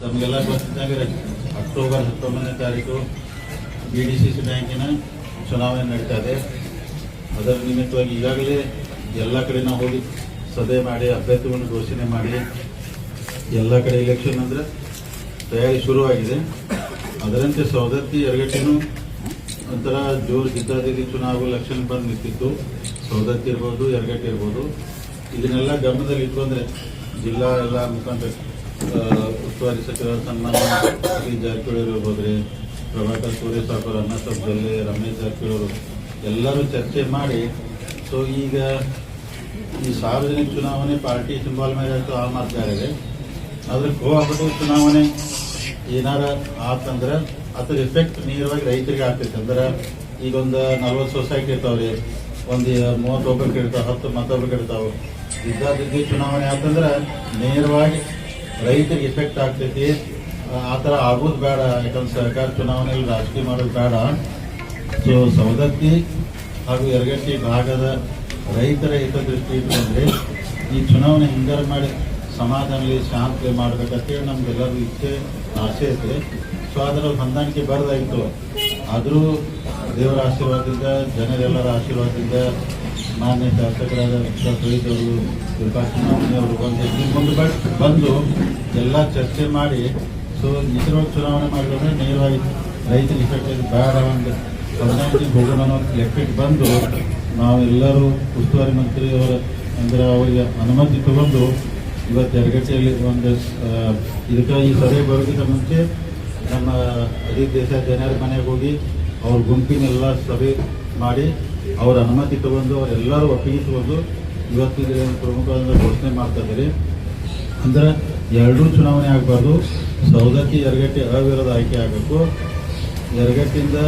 ತಮಗೆಲ್ಲ ಗೊತ್ತಿದ್ದಂಗೆ ಅಕ್ಟೋಬರ್ ಹತ್ತೊಂಬತ್ತನೇ ತಾರೀಕು ಬಿ ಡಿ ಸಿ ಸಿ ಬ್ಯಾಂಕಿನ ಚುನಾವಣೆ ನಡೀತಾ ಇದೆ. ಅದರ ನಿಮಿತ್ತವಾಗಿ ಈಗಾಗಲೇ ಎಲ್ಲ ಕಡೆ ನಾವು ಹೋಗಿ ಸಭೆ ಮಾಡಿ, ಅಭ್ಯರ್ಥಿಗಳನ್ನು ಘೋಷಣೆ ಮಾಡಿ, ಎಲ್ಲ ಕಡೆ ಎಲೆಕ್ಷನ್ ಅಂದರೆ ತಯಾರಿ ಶುರುವಾಗಿದೆ. ಅದರಂತೆ ಸವದತ್ತಿ ಎರಗಟ್ಟಿನೂ ಒಂಥರ ಜೋರು ಜಿದ್ದಾದಿದ್ದಿ ಚುನಾವಣೆ ಎಲೆಕ್ಷನ್ ಬಂದು ನಿಂತಿತ್ತು. ಸವದತ್ತಿ ಇರ್ಬೋದು ಎರಗಟ್ಟಿ ಇರ್ಬೋದು. ಇದನ್ನೆಲ್ಲ ಗಮನದಲ್ಲಿ ಇಟ್ಕೊಂಡ್ರೆ ಜಿಲ್ಲಾ ಎಲ್ಲ ಮುಖಾಂತರ ಉಸ್ತುವಾರಿ ಸಚಿವರ ಸನ್ಮಾನ ಸತೀಶ್ ಜಾರಕಿಹೊಳಿ ಇರ್ಬೋದು ಪ್ರಭಾಕರ್ ಸೂರ್ಯ ಸಾಕರ್ ಅನ್ನ ಸಭೆಯಲ್ಲಿ ರಮೇಶ್ ಜಾರಕಿಹೊಳಿ ಎಲ್ಲರೂ ಚರ್ಚೆ ಮಾಡಿ ಸೊ ಈಗ ಈ ಸಾರ್ವಜನಿಕ ಚುನಾವಣೆ ಪಾರ್ಟಿ ಸಿಂಬಾಲ್ ಮೇಲೆ ಆ ಮಾತಾಡಿದೆ ಗೋ ಕೋಆಪರೇಟಿವ್ ಚುನಾವಣೆ ಏನಾರ ಆತಂದ್ರೆ ಅದ್ರ ಎಫೆಕ್ಟ್ ನೇರವಾಗಿ ರೈತರಿಗೆ ಆಗ್ತೈತೆ. ಅಂದ್ರೆ ಈಗ ಒಂದು ನಲ್ವತ್ತು ಸೊಸೈಟಿ ಇರ್ತಾವ್ರಿ, ಒಂದು ಮೂವತ್ತೊಬ್ಬರಿಗೆ ಇರ್ತಾವ, ಹತ್ತು ಮತ್ತೊಬ್ಬರು ಇರ್ತಾವ. ಇದ್ದಾದಿದ್ದಿ ಚುನಾವಣೆ ಆತಂದ್ರೆ ನೇರವಾಗಿ ರೈತರಿಗೆ ಎಫೆಕ್ಟ್ ಆಗ್ತೈತಿ. ಆ- ಥರ ಆಗೋದು ಬೇಡ. ಯಾಕಂದ್ರೆ ಸರ್ಕಾರ ಚುನಾವಣೆಯಲ್ಲಿ ರಾಜಕೀಯ ಮಾಡೋದು ಬೇಡ. ಸೊ ಸವದತ್ತಿ ಹಾಗೂ ಯರಗಟ್ಟಿ ಭಾಗದ ರೈತರ ಹಿತದೃಷ್ಟಿ ಇಟ್ಕೊಂಡ್ರೆ ಈ ಚುನಾವಣೆ ಹಿಂಗಾರು ಮಾಡಿ ಸಮಾಧಾನಲಿ ಶಾಂತಿ ಮಾಡ್ಬೇಕಂತೇಳಿ ನಮ್ಗೆಲ್ಲರೂ ಇಚ್ಛೆ, ಆಸೆ ಐತೆ ಸೊ ಅದರ ಹೊಂದಾಣಿಕೆ ಬರ್ದಾಯಿತು. ಆದರೂ ದೇವರ ಆಶೀರ್ವಾದದಿಂದ, ಜನರೆಲ್ಲರ ಆಶೀರ್ವಾದದಿಂದ ಮಾನ್ಯ ಶಾಸಕರಾದ ಅವರು ಅವರು ಬಂದು ಬಟ್ ಬಂದು ಎಲ್ಲ ಚರ್ಚೆ ಮಾಡಿ, ಸೊ ನಿಜವಾಗಿ ಚುನಾವಣೆ ಮಾಡಿದ್ರೆ ನೇರವಾಗಿ ರೈತರಿಗೆ ಇಫೆಕ್ಟ್ ಬೇಡ ಒಂದು ಹದಿನೈದು ಹೋಗೋಣ ಅನ್ನೋ ಲೆಕ್ಕಕ್ಕೆ ಬಂದು ನಾವೆಲ್ಲರೂ ಉಸ್ತುವಾರಿ ಮಂತ್ರಿಯವರ ಅಂದ್ರೆ ಅವರಿಗೆ ಅನುಮತಿ ತಗೊಂಡು ಇವತ್ತು ಎರಗಟ್ಟೆಯಲ್ಲಿ ಒಂದು ಇದಕ್ಕೆ ಈ ಸಭೆ ಬರೋದಕ್ಕಿಂತ ಮುಂಚೆ ನಮ್ಮ ಅದೇ ದೇಶ ಜನರ ಮನೆಗೆ ಹೋಗಿ ಅವ್ರ ಗುಂಪಿನೆಲ್ಲ ಸಭೆ ಮಾಡಿ ಅವ್ರ ಅನುಮತಿ ತಗೊಂಡು ಅವರೆಲ್ಲರೂ ಒಪ್ಪಿಗೆ ತಗೊಂಡು ಇವತ್ತು ಪ್ರಮುಖ ಘೋಷಣೆ ಮಾಡ್ತಾ ಇದ್ದಾರೆ. ಅಂದ್ರೆ ಎರಡೂ ಚುನಾವಣೆ ಆಗಬಾರ್ದು. ಸೌದತ್ತಿ ಎರಗಟ್ಟಿ ಅವಿರೋಧ ಆಯ್ಕೆ ಆಗಬೇಕು. ಎರಗಟ್ಟಿಂದ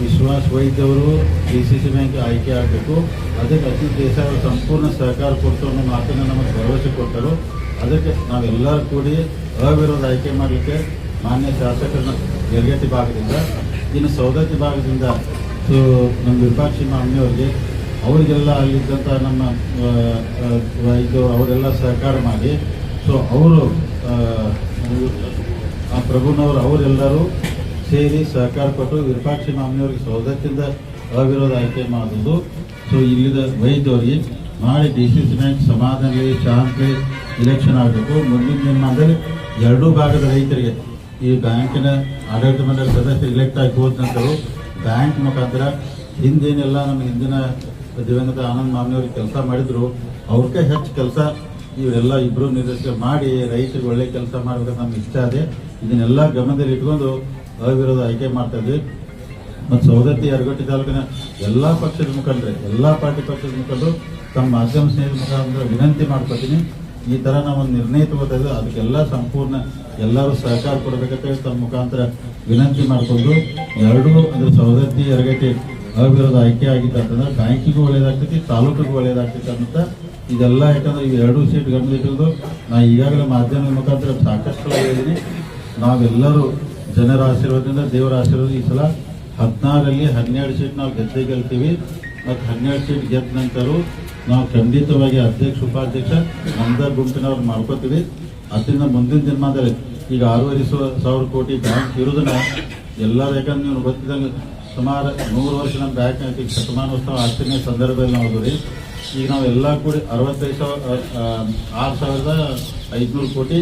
ವಿಶ್ವಾಸ್ ವೈದ್ಯವರು ಡಿ ಸಿ ಸಿ ಬ್ಯಾಂಕ್ ಆಯ್ಕೆ ಆಗಬೇಕು. ಅದಕ್ಕೆ ಅತಿ ದೇಶ ಸಂಪೂರ್ಣ ಸಹಕಾರ ಕೊಡ್ತು ಅನ್ನೋ ಮಾತನ್ನು ನಮಗೆ ಭರವಸೆ ಕೊಟ್ಟರು. ಅದಕ್ಕೆ ನಾವೆಲ್ಲರೂ ಕೂಡಿ ಅವಿರೋಧ ಆಯ್ಕೆ ಮಾಡಲಿಕ್ಕೆ ಮಾನ್ಯ ಶಾಸಕರನ್ನ ಯರಗಟ್ಟಿ ಭಾಗದಿಂದ, ಇನ್ನು ಸೌದತ್ತಿ ಭಾಗದಿಂದ ಸೊ ನಮ್ಮ ವಿಪಾಕ್ಷಿ ಮಾನ್ಯವರಿಗೆ ಅವರಿಗೆಲ್ಲ ಅಲ್ಲಿದ್ದಂಥ ನಮ್ಮ ಇದು ಅವರೆಲ್ಲ ಸಹಕಾರ ಮಾಡಿ, ಸೊ ಅವರು, ಆ ಪ್ರಭುನವರು, ಅವರೆಲ್ಲರೂ ಸೇರಿ ಸಹಕಾರ ಕೊಟ್ಟು ವಿರೂಪಾಕ್ಷಿ ಮಾಮನಿಯವರಿಗೆ ಸೌದತ್ತಿಂದ ಅವಿರೋಧ ಆಯ್ಕೆ ಮಾಡೋದು ಸೊ ಇಲ್ಲಿದ ವೈದ್ಯರಿಗೆ ನಾಳೆ ಡಿ ಸಿ ಸಿ ಬ್ಯಾಂಕ್ ಸಮಾಧಾನ ಶಾಂತಿ ಇಲೆಕ್ಷನ್ ಆಗಬೇಕು. ಮುಂದಿನ ದಿನಮಾನದಲ್ಲಿ ಎರಡೂ ಭಾಗದ ರೈತರಿಗೆ ಈ ಬ್ಯಾಂಕಿನ ಆಡಳಿತ ಮಂಡಳಿ ಸದಸ್ಯರು ಇಲೆಕ್ಟ್ ಆಗಿ ಹೋದ ನಂತರ ಬ್ಯಾಂಕ್ ಮುಖಾಂತರ ಹಿಂದೇನೆಲ್ಲ ನಮ್ಮ ಹಿಂದಿನ ದಿವಂಗತ ಆನಂದ್ ಮಾಮನಿಯವ್ರಿಗೆ ಕೆಲಸ ಮಾಡಿದ್ರು ಅವ್ರಿಗೆ ಹೆಚ್ಚು ಕೆಲಸ ಇವರೆಲ್ಲ ಇಬ್ಬರು ನಿರ್ದೇಶನ ಮಾಡಿ, ರೈತರಿಗೆ ಒಳ್ಳೆ ಕೆಲಸ ಮಾಡ್ಬೇಕಂತ ನಮ್ಗೆ ಇಷ್ಟ ಇದೆ. ಇದನ್ನೆಲ್ಲ ಗಮನದಲ್ಲಿ ಇಟ್ಕೊಂಡು ಅವಿರೋಧ ಆಯ್ಕೆ ಮಾಡ್ತಾ ಇದ್ವಿ. ಮತ್ತು ಸೌದತ್ತಿ ಯರಗಟ್ಟಿ ತಾಲೂಕಿನ ಎಲ್ಲ ಪಕ್ಷದ ಮುಖಂಡರು, ಎಲ್ಲ ಪಾರ್ಟಿ ಪಕ್ಷದ ಮುಖಂಡರು ತಮ್ಮ ಮಾಧ್ಯಮ ಸ್ನೇಹಿತರ ಮುಖಾಂತರ ವಿನಂತಿ ಮಾಡ್ಕೊತೀನಿ. ಈ ಥರ ನಾವು ನಿರ್ಣಯ ತಗೋತಾ ಇದ್ದೀವಿ ಅದಕ್ಕೆಲ್ಲ ಸಂಪೂರ್ಣ ಎಲ್ಲರೂ ಸಹಕಾರ ಕೊಡಬೇಕಂತ ಹೇಳಿ ತಮ್ಮ ಮುಖಾಂತರ ವಿನಂತಿ ಮಾಡಿಕೊಂಡು ಎರಡೂ ಅಂದ್ರೆ ಸವದತ್ತಿ ಎರಗಟ್ಟಿ ಅವಿರೋಧ ಆಯ್ಕೆ ಆಗಿತ್ತು ಅಂತಂದ್ರೆ ಬ್ಯಾಂಕಿಗೂ ಒಳ್ಳೇದಾಗ್ತೈತಿ, ತಾಲೂಕಿಗೂ ಒಳ್ಳೇದಾಗ್ತೈತಿ ಅಂತ ಇದೆಲ್ಲ ಯಾಕಂದ್ರೆ ಈ ಎರಡು ಸೀಟ್ ಗಮನಿಟ್ಟಿರೋದು ನಾ ಈಗಾಗಲೇ ಮಾಧ್ಯಮದ ಮುಖಾಂತರ ಸಾಕಷ್ಟು ಹೇಳಿದ್ದೀನಿ. ನಾವೆಲ್ಲರೂ ಜನರ ಆಶೀರ್ವಾದದಿಂದ ದೇವರ ಆಶೀರ್ವಾದ ಈ ಸಲ ಹದಿನಾರಲ್ಲಿ ಹನ್ನೆರಡು ಸೀಟ್ ನಾವು ಗೆದ್ದೇ ಗೆಲ್ತೀವಿ. ಮತ್ತು ಹನ್ನೆರಡು ಸೀಟ್ ಗೆದ್ದ ನಂತರ ನಾವು ಖಂಡಿತವಾಗಿ ಅಧ್ಯಕ್ಷ, ಉಪಾಧ್ಯಕ್ಷ ನಮ್ದ ಗುಂಪಿನವ್ರು ಮಾಡ್ಕೋತೀವಿ. ಅದರಿಂದ ಮುಂದಿನ ದಿನಮಾನದಲ್ಲಿ ಈಗ ಆರೂವರೆ ಸಾವಿರ ಕೋಟಿ ಬ್ಯಾಂಕ್ ಇರೋದನ್ನ ಎಲ್ಲರೂ, ಯಾಕಂದ್ರೆ ನೀವು ಗೊತ್ತಿದ್ದಂಗೆ ಸುಮಾರು ನೂರು ವರ್ಷ ನಮ್ಮ ಬ್ಯಾಂಕ್ ಈಗ ಶತಮಾನೋತ್ಸವ ಆಚರಣೆ ಸಂದರ್ಭದಲ್ಲಿ ನಾವು ರೀ ಈಗ ನಾವು ಎಲ್ಲ ಕೂಡಿ ಅರವತ್ತೈದು ಸಾವಿರ ಆರು ಸಾವಿರದ ಐದುನೂರು ಕೋಟಿ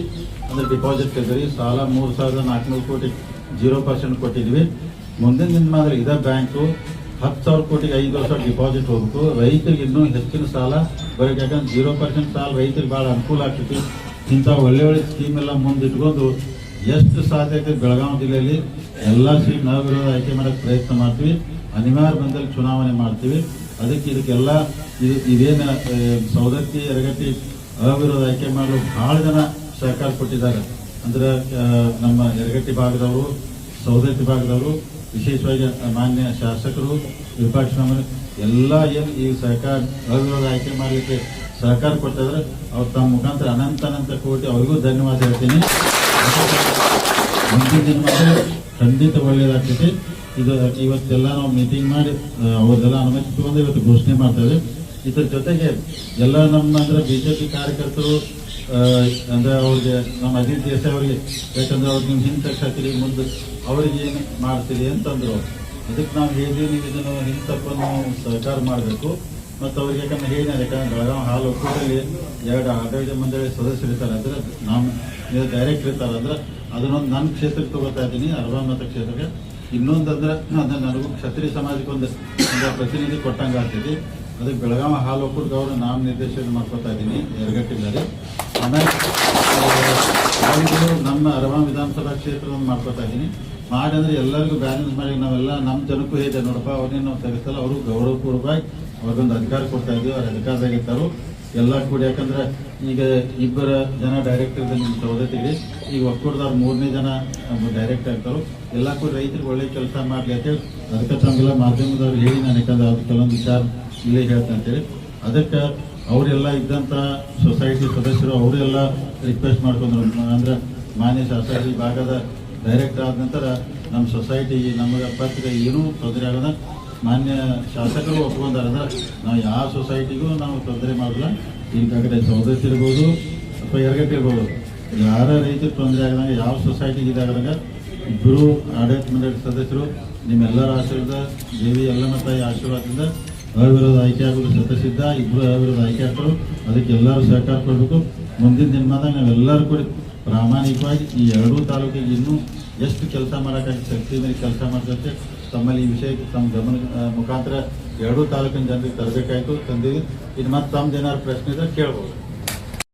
ಅಂದರೆ ಡಿಪಾಸಿಟ್ ತೆಗೆದ್ರಿ ಸಾಲ ಮೂರು ಸಾವಿರದ ನಾಲ್ಕುನೂರು ಕೋಟಿ, ಜೀರೋ ಪರ್ಸೆಂಟ್ ಕೊಟ್ಟಿದ್ವಿ. ಮುಂದಿನ ದಿನಮಾನದಲ್ಲಿ ಇದೇ ಬ್ಯಾಂಕು ಹತ್ತು ಸಾವಿರ ಕೋಟಿಗೆ ಐದು ವರ್ಷ ಡಿಪಾಸಿಟ್ ಹೋಗ್ತು ರೈತರಿಗೆ ಇನ್ನೂ ಹೆಚ್ಚಿನ ಸಾಲ, ಬರೀ ಯಾಕಂದ್ರೆ ಜೀರೋ ಪರ್ಸೆಂಟ್ ಸಾಲ ರೈತರಿಗೆ ಭಾಳ ಅನುಕೂಲ ಆಗ್ತೈತಿ. ಇಂಥ ಒಳ್ಳೆ ಒಳ್ಳೆ ಸ್ಕೀಮ್ ಎಲ್ಲ ಮುಂದಿಟ್ಕೊಂಡು ಎಷ್ಟು ಸಾಧ್ಯ ಐತೆ ಬೆಳಗಾವಿ ಜಿಲ್ಲೆಯಲ್ಲಿ ಎಲ್ಲ ಸೀಟ್ ನಾವಿರೋದು ಆಯ್ಕೆ ಮಾಡೋಕ್ಕೆ ಪ್ರಯತ್ನ ಮಾಡ್ತೀವಿ. ಅನಿವಾರ್ಯ ಬಂದಲ್ಲಿ ಚುನಾವಣೆ ಮಾಡ್ತೀವಿ. ಅದಕ್ಕೆ ಇದಕ್ಕೆಲ್ಲ ಇದು ಇದೇನು ಸೌದತ್ತಿ ಎರಗಟ್ಟಿ ಅವಿರೋಧ ಆಯ್ಕೆ ಮಾಡಲು ಭಾಳ ಜನ ಸಹಕಾರ ಕೊಟ್ಟಿದ್ದಾರೆ. ಅಂದ್ರೆ ನಮ್ಮ ಎರಗಟ್ಟಿ ಭಾಗದವರು ಸೌದತ್ತಿ ಭಾಗದವರು ವಿಶೇಷವಾಗಿ ಮಾನ್ಯ ಶಾಸಕರು ವಿಪಕ್ಷ ಎಲ್ಲ ಏನು ಈ ಸರ್ಕಾರ ಅವಿರೋಧ ಆಯ್ಕೆ ಮಾಡಲಿಕ್ಕೆ ಸಹಕಾರ ಕೊಟ್ಟಿದ್ದಾರೆ ಅವ್ರು ತಮ್ಮ ಮುಖಾಂತರ ಅನಂತ ಅನಂತ ಕೋಟಿ ಅವರಿಗೂ ಧನ್ಯವಾದ ಹೇಳ್ತೀನಿ. ಮುಂದಿನ ದಿನ ಖಂಡಿತ ಒಳ್ಳೆಯದಾಗ್ತೈತಿ ಇದು ಇವತ್ತೆಲ್ಲ ನಾವು ಮೀಟಿಂಗ್ ಮಾಡಿ ಅವರೆಲ್ಲ ಅವ್ರದ್ದೆಲ್ಲ ಅನುಮತಿ ತಗೊಂಡು ಇವತ್ತು ಘೋಷಣೆ ಮಾಡ್ತೇವೆ ಇದ್ರ ಜೊತೆಗೆ ಎಲ್ಲ ನಮ್ಮ ಅಂದ್ರೆ ಬಿಜೆಪಿ ಕಾರ್ಯಕರ್ತರು ಆ, ಅಂದ್ರೆ ಅವ್ರಿಗೆ, ನಮ್ಮ ಅಜಿತ್ ದೇಸಾಯಿ ಅವರಿಗೆ, ಯಾಕಂದ್ರೆ ಅವ್ರಿಗೆ ನೀವು ಹಿಂದೆ ಮುಂದೆ ಅವ್ರಿಗೆ ಏನು ಮಾಡ್ತೀರಿ ಅಂತಂದರು ಅದಕ್ಕೆ ನಾವು ಹೇಳಿ ನೀವು ಇದನ್ನು ಹಿಂದೆ ಸಹಕಾರ ಮಾಡಬೇಕು, ಮತ್ತು ಅವ್ರಿಗೆ ಯಾಕಂದ್ರೆ ಹೇಳಿದ್ದಾರೆ, ಯಾಕಂದ್ರೆ ಬೆಳಗಾವಿ ಹಾಲು ಒಕ್ಕೂಟದಲ್ಲಿ ಎರಡು ಆಡಳಿತ ಮಂಡಳಿ ಸದಸ್ಯರು ಇರ್ತಾರೆ, ಅಂದ್ರೆ ನಾವು ಡೈರೆಕ್ಟ್ ಇರ್ತಾರೆ, ಅಂದ್ರೆ ಅದನ್ನೊಂದು ನನ್ನ ಕ್ಷೇತ್ರಕ್ಕೆ ತಗೋತಾ ಇದ್ದೀನಿ ಅರವಾ ಮತ ಕ್ಷೇತ್ರಕ್ಕೆ. ಇನ್ನೊಂದು ಅಂದ್ರೆ ಅದನ್ನು ನನಗೂ ಕ್ಷತ್ರಿಯ ಸಮಾಜಕ್ಕೆ ಒಂದು ಪ್ರತಿನಿಧಿ ಕೊಟ್ಟಂಗೆ ಆಗ್ತೈತಿ. ಅದಕ್ಕೆ ಬೆಳಗಾವಿ ಹಾಲು ಒಕ್ಕೂಟದವರು ನಾಮ ನಿರ್ದೇಶನ ಮಾಡ್ಕೊತಾ ಇದ್ದೀನಿ ಎರಗಟ್ಟಿದ್ದಾರೆ ಆಮೇಲೆ ನಮ್ಮ ಅರವಾ ವಿಧಾನಸಭಾ ಕ್ಷೇತ್ರವನ್ನು ಮಾಡ್ಕೊತಾ ಇದ್ದೀನಿ. ಮಾಡಿ ಎಲ್ಲರೂ ಎಲ್ಲರಿಗೂ ಬ್ಯಾಲೆನ್ಸ್ ಮಾಡಿ, ನಾವೆಲ್ಲ ನಮ್ಮ ಜನಕ್ಕೂ ಹೇಳಿದೆ ನೋಡಪ್ಪ ಅವ್ರನ್ನೇ ನಾವು ತೆಗೆಸಲ್ಲ ಅವರು ಗೌರವಪೂರ್ವವಾಗಿ ಅವ್ರಿಗೊಂದು ಅಧಿಕಾರ ಕೊಡ್ತಾ ಇದ್ದೀವಿ, ಅವ್ರ ಅಧಿಕಾರದಾಗ ಇರ್ತಾರೆ ಎಲ್ಲ ಕೂಡ. ಯಾಕಂದ್ರೆ ಈಗ ಇಬ್ಬರ ಜನ ಡೈರೆಕ್ಟರ್ ನಿಮ್ಮ ಸಹೋದತಿಗೆ ಈಗ ಒಕ್ಕೂಟದವ್ರು ಮೂರನೇ ಜನ ಡೈರೆಕ್ಟ್ ಆಗ್ತಾರೋ, ಎಲ್ಲ ಕೂಡ ರೈತರಿಗೆ ಒಳ್ಳೆ ಕೆಲಸ ಮಾಡ್ಲಿ ಅಂತೇಳಿ ಅದಕ್ಕೆ ತಮಗೆಲ್ಲ ಮಾಧ್ಯಮದವ್ರು ಹೇಳಿ, ನಾನು ಯಾಕಂದ್ರೆ ಅದು ಕೆಲವೊಂದು ವಿಚಾರ ಇಲ್ಲೇ ಹೇಳ್ತೇನೆ ಅಂತೇಳಿ ಅದಕ್ಕೆ ಅವರೆಲ್ಲ ಇದ್ದಂಥ ಸೊಸೈಟಿ ಸದಸ್ಯರು ಅವರೆಲ್ಲ ರಿಕ್ವೆಸ್ಟ್ ಮಾಡ್ಕೊಂಡ್ರು. ಅಂದ್ರೆ ಮಾನ್ಯ ಶಾಸಕಿ ಈ ಭಾಗದ ಡೈರೆಕ್ಟರ್ ಆದ ನಂತರ ನಮ್ಮ ಸೊಸೈಟಿ ನಮಗೆ ಪತ್ರಿಕೆ ಏನೂ ತೊಂದರೆ ಆಗದ ಮಾನ್ಯ ಶಾಸಕರು ಒಪ್ಕೊಂಡಾರ. ಅಂದ್ರೆ ನಾವು ಯಾವ ಸೊಸೈಟಿಗೂ ನಾವು ತೊಂದರೆ ಮಾಡಲ್ಲ ಈಗಾಗಲೇ ಸೌದತ್ತಿ ಇರ್ಬೋದು, ಅಥವಾ ಎರಗಟ್ಟಿ ಇರ್ಬೋದು. ಯಾರ ರೀತಿ ತೊಂದರೆ ಆಗದಂಗೆ ಯಾವ ಸೊಸೈಟಿಗೆ ಇದಾಗದಾಗ ಇಬ್ಬರು ಆಡಳಿತ ಮಂಡಳಿ ಸದಸ್ಯರು, ನಿಮ್ಮೆಲ್ಲರ ಆಶೀರ್ವಾದ, ದೇವಿ ಎಲ್ಲನ ತಾಯಿ ಆಶೀರ್ವಾದದಿಂದ ಅವಿರೋಧ ಆಯ್ಕೆ ಆಗೋದು ಶತಸಿದ್ಧ ಇಬ್ಬರು ಅವಿರೋಧ ಆಯ್ಕೆ ಆಗ್ತಾರೆ. ಅದಕ್ಕೆ ಎಲ್ಲರೂ ಸಹಕಾರ ಕೊಡಬೇಕು. ಮುಂದಿನ ದಿನಮಾನದಾಗ ನಾವೆಲ್ಲರೂ ಕೂಡ ಪ್ರಾಮಾಣಿಕವಾಗಿ ಈ ಎರಡೂ ತಾಲೂಕಿಗೆ ಇನ್ನೂ ಎಷ್ಟು ಕೆಲಸ ಮಾಡೋಕ್ಕಾಗಿ ಶಕ್ತಿ ಮೇಲೆ ಕೆಲಸ ಮಾಡಿದಂತೆ ತಮ್ಮಲ್ಲಿ ಈ ವಿಷಯಕ್ಕೆ ತಮ್ಮ ಗಮನ ಮುಖಾಂತರ ಎರಡೂ ತಾಲೂಕಿನ ಜನರಿಗೆ ತರಬೇಕಾಯಿತು ತಂದಿದ್ದೀವಿ ಇನ್ನು ಮತ್ತೆ ತಮ್ಮದೇನಾದ್ರು ಪ್ರಶ್ನೆ ಇದ್ದರೆ ಕೇಳ್ಬೋದು.